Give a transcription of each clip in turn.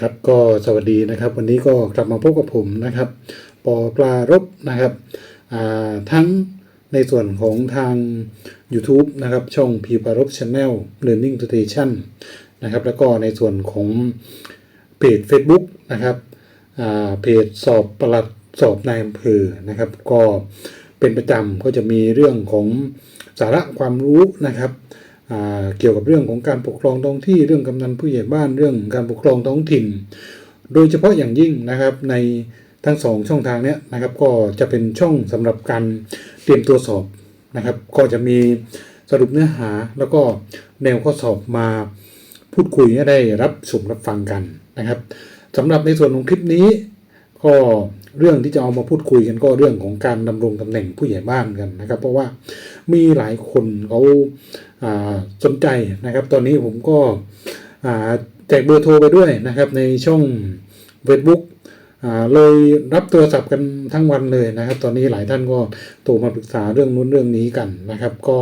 ครับก็สวัสดีนะครับ วันนี้ก็กลับมาพบกับผมนะครับปอปลารบนะครับทั้งในส่วนของทาง YouTube นะครับ ช่องพีปลารบ Channel Learning Station นะครับ แล้วก็ในส่วนของเพจ Facebook นะครับเพจสอบประหลัดสอบนายอำเภอนะครับ ก็เป็นประจำก็จะมีเรื่องของสาระความรู้นะครับ เกี่ยวกับเรื่องของการปกครองท้องที่เรื่องกำนันผู้ใหญ่บ้านเรื่องการปกครองท้องถิ่น โดยเฉพาะอย่างยิ่งนะครับในทั้งสองช่องทางเนี้ยนะครับก็จะเป็นช่องสำหรับการเตรียมตัวสอบนะครับ ก็จะมีสรุปเนื้อหาแล้วก็แนวข้อสอบมาพูดคุยให้ได้รับชมรับฟังกันนะครับสำหรับในส่วนของคลิปนี้ ก็เรื่องที่จะเอามาพูดคุยกันก็เรื่องของการดำรงตำแหน่งผู้ใหญ่บ้านกันนะครับ เพราะว่ามีหลายคนเขา สนใจนะครับ ตอนนี้ผมก็แจกเบอร์โทรไปด้วยนะครับในช่อง Facebook เลยรับโทรศัพท์กันทั้งวันเลยนะครับ ตอนนี้หลายท่านก็โทรมาปรึกษาเรื่องนู้นเรื่องนี้กันนะครับ ก็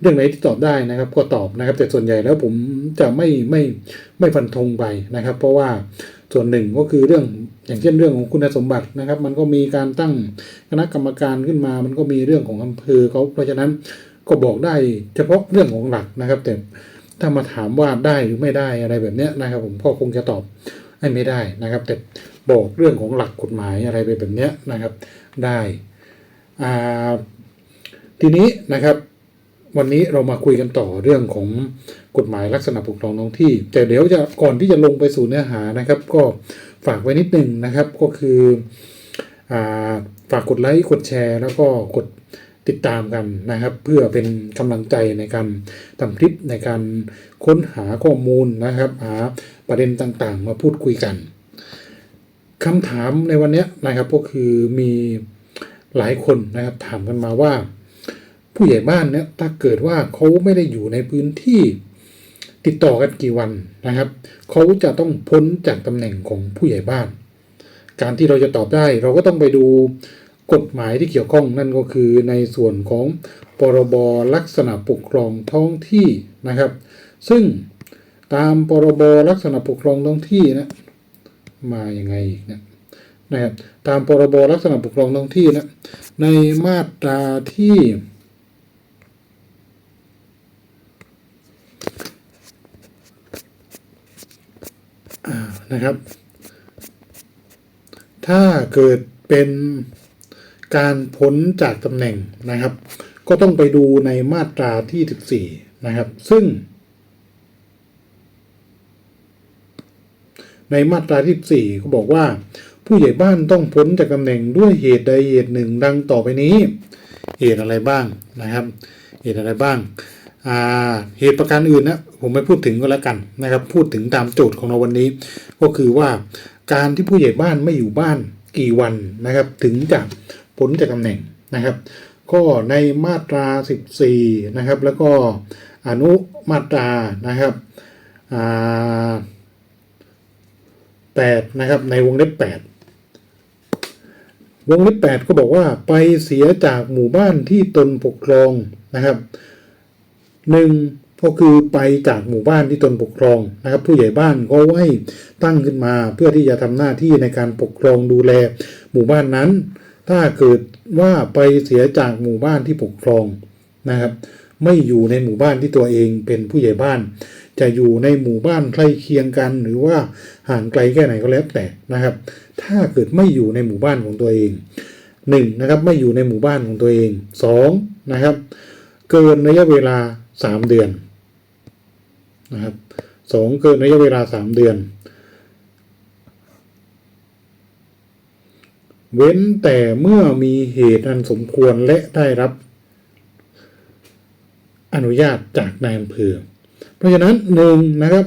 เรื่องไหนที่ตอบได้นะครับ ก็ตอบนะครับ แต่ส่วนใหญ่แล้วผมจะไม่ไม่ไม่ฟันธงไปนะครับ เพราะว่าส่วนหนึ่งก็คือเรื่องอย่างเช่นเรื่องของคุณสมบัตินะครับ มันก็มีการตั้งคณะกรรมการขึ้นมา มันก็มีเรื่องของอำเภอเขาเพราะฉะนั้น ก็บอกได้เฉพาะเรื่องของหลักนะครับ แต่ถ้ามาถามว่าได้หรือไม่ได้อะไรแบบนี้นะครับ ผมก็คงจะตอบไม่ได้นะครับ แต่บอกเรื่องของหลักกฎหมายอะไรไปแบบนี้นะครับ ได้ทีนี้นะครับวันนี้เรามาคุยกันต่อเรื่องของกฎหมายลักษณะปกครองท้องที่ แต่เดี๋ยวจะก่อนที่จะลงไปสู่เนื้อหานะครับ ก็ฝากไว้นิดนึงนะครับก็คืออาฝากกดไลค์กดแชร์ แล้วก็กด ติดตามกันนะครับ เพื่อเป็นกำลังใจในการทำคลิปในการค้นหาข้อมูลนะครับ หาประเด็นต่างๆ มาพูดคุยกันคำถามในวันนี้นะครับก็คือมีหลายคนนะครับถามกันมาว่า ผู้ใหญ่บ้านเนี่ยถ้าเกิดว่าเขาไม่ได้อยู่ในพื้นที่ติดต่อกันกี่วันนะครับเขาจะต้องพ้นจากตำแหน่งของผู้ใหญ่บ้าน การที่เราจะตอบได้ เราก็ต้องไปดู กฎหมายที่เกี่ยวข้องนั่นก็คือในส่วนของพรบลักษณะปกครองท้องที่นะครับ ซึ่งตามพรบลักษณะปกครองท้องที่นะมาอย่างไงอีกนะนะครับตามพรบลักษณะปกครองท้องที่นะในมาตราที่นะครับ ถ้าเกิดเป็น การพ้นจากตำแหน่งนะครับ ก็ต้องไปดูในมาตราที่ 14 นะครับ ซึ่ง ในมาตราที่4ก็บอกว่า ผู้ใหญ่บ้านต้องพ้นจากตำแหน่งด้วยเหตุใดเหตุหนึ่งดังต่อไปนี้ เหตุอะไรบ้างนะครับ เหตุอะไรบ้างเหตุประการอื่นนะผมไม่พูดถึงก็แล้วกันนะครับ พูดถึงตามโจทย์ของเราวันนี้ ก็คือว่าการที่ผู้ใหญ่บ้านไม่อยู่บ้านกี่วันนะครับ ถึงจะ พ้นจากตำแหน่งนะครับ ก็ในมาตรา 14 นะครับ แล้วก็อนุมาตรานะครับอ่า8นะครับในวงเล็บ 8 วงเล็บ 8 ก็บอกว่าไปเสียจากหมู่บ้านที่ตนปกครองนะครับหนึ่งก็คือไปจากหมู่บ้านที่ตนปกครองนะครับ ผู้ใหญ่บ้านก็ให้ตั้งขึ้นมาเพื่อที่จะทำหน้าที่ในการปกครองดูแลหมู่บ้านนั้น ถ้าเกิดว่าไปเสียจากหมู่บ้านที่ปกครองนะครับ ไม่อยู่ในหมู่บ้านที่ตัวเองเป็นผู้ใหญ่บ้าน จะอยู่ในหมู่บ้านใกล้เคียงกัน หรือว่าห่างไกลแค่ไหนก็แล้วแต่นะครับ ถ้าเกิดไม่อยู่ในหมู่บ้านของตัวเองหนึ่งนะครับไม่อยู่ในหมู่บ้านของตัวเองสองนะครับ เกินระยะเวลาสามเดือนนะครับสองเกินระยะเวลาสามเดือน เว้นแต่เมื่อมีเหตุอันสมควรและได้รับ อนุญาตจากนายอำเภอ เพราะฉะนั้นหนึ่งนะครับ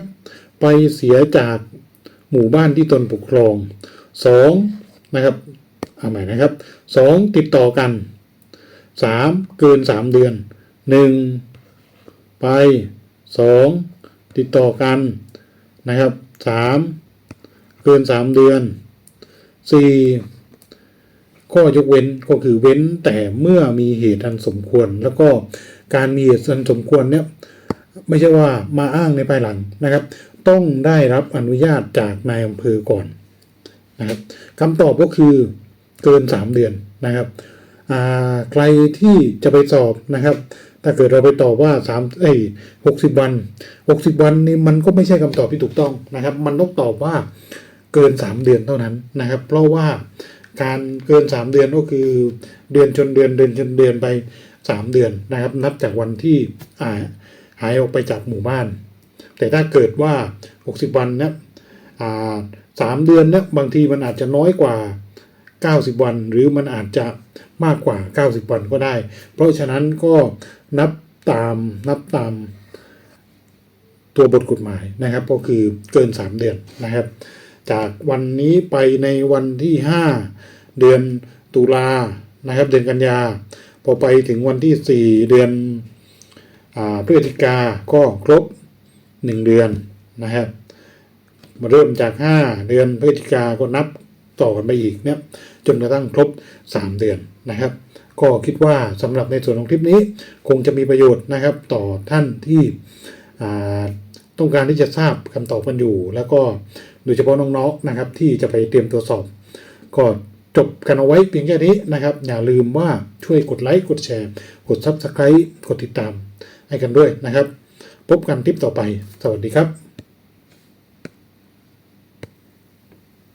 ไปเสียจากหมู่บ้านที่ตนปกครองสองนะครับเอาใหม่นะครับสองติดต่อกันสามเกินสามเดือนหนึ่งไปสองติดต่อกันนะครับสามเกินสามเดือนสี่ ข้อยกเว้นก็คือเว้นแต่เมื่อมีเหตุอันสมควร แล้วก็การมีเหตุอันสมควรเนี่ยไม่ใช่ว่ามาอ้างในภายหลังนะครับ ต้องได้รับอนุญาตจากนายอำเภอก่อนนะครับคำตอบก็คือเกิน 3 เดือนนะครับใครที่จะไปสอบนะครับ ถ้าเกิดเราไปตอบว่า3เอ้ย60 วัน 60 วันนี่มันก็ไม่ใช่คำตอบที่ถูกต้องนะครับ มันต้องตอบว่าเกิน 3 เดือนเท่านั้นนะครับ เพราะว่า การเกิน 3 เดือนก็คือเดือนชนเดือนเดือนชนเดือนไป 3 เดือนนะครับ นับจากวันที่าหายออกไปจากหมู่บ้าน แต่ถ้าเกิดว่า 60 วันเนี่ยสามเดือนเนี่ยบางทีมันอาจจะน้อยกว่า 90 วัน หรือมันอาจจะมากกว่า 90 วันก็ได้ เพราะฉะนั้นก็นับตามนับตามตัวบทกฎหมายนะครับ ก็คือเกิน 3 เดือนนะครับ จากวันนี้ไปในวันที่ 5 เดือนตุลานะครับ เดือนกันยา พอไปถึงวันที่ 4 เดือนอพฤศจิกาก็ครบ 1 เดือนนะครับมาเริ่มจาก 5 เดือนพฤศจิกาก็นับต่อกันไปอีกเนี่ยจนกระทั่งครบ 3 เดือนนะครับ ก็คิดว่าสำหรับในส่วนของคลิปนี้คงจะมีประโยชน์นะครับ ต่อท่านที่ต้องการที่จะทราบคำตอบกันอยู่ แล้วก็ โดยเฉพาะน้องๆนะครับที่จะไปเตรียมตัวสอบก็จบกันเอาไว้เพียงแค่นี้นะครับ อย่าลืมว่าช่วยกดไลค์กดแชร์ กด Subscribe กดติดตามให้กันด้วยนะครับ พบกันทิปต่อไป สวัสดีครับ